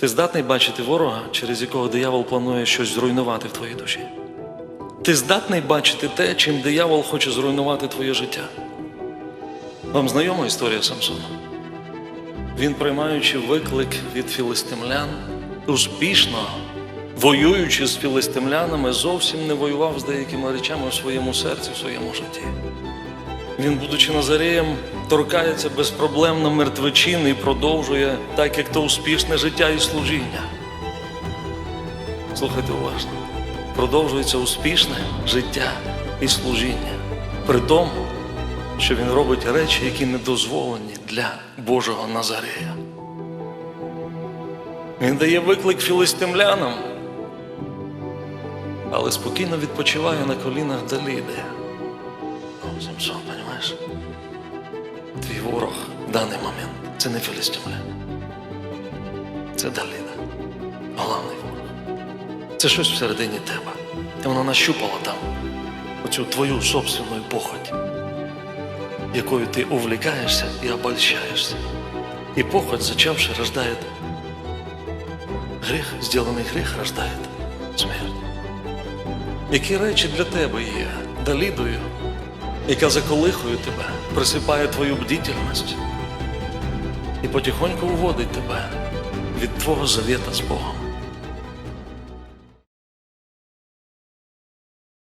Ти здатний бачити ворога, через якого диявол планує щось зруйнувати в твоїй душі. Ти здатний бачити те, чим диявол хоче зруйнувати твоє життя. Вам знайома історія Самсона? Він, приймаючи виклик від філистимлян, успішно воюючи з філистимлянами, зовсім не воював з деякими речами в своєму серці, в своєму житті. Він, будучи Назареєм, торкається безпроблемно мертвечин і продовжує так, як то успішне життя і служіння. Слухайте уважно. Продовжується успішне життя і служіння. При тому, що він робить речі, які не дозволені для Божого Назарея. Він дає виклик філистимлянам, але спокійно відпочиває на колінах Даліди. Самсон, ворог в даний момент це не філістимлян. Це Даліда. Головний ворог. Це щось всередині тебе. І вона нащупала там оцю твою собственну похоть, якою ти увлікаєшся і обольщаєшся. І похоть, зачавши, рождає гріх, зділений гріх рождає смерть. Які речі для тебе є Далідою, яка заколихує тебе, присипає твою бдітельність і потихоньку уводить тебе від твого завіта з Богом.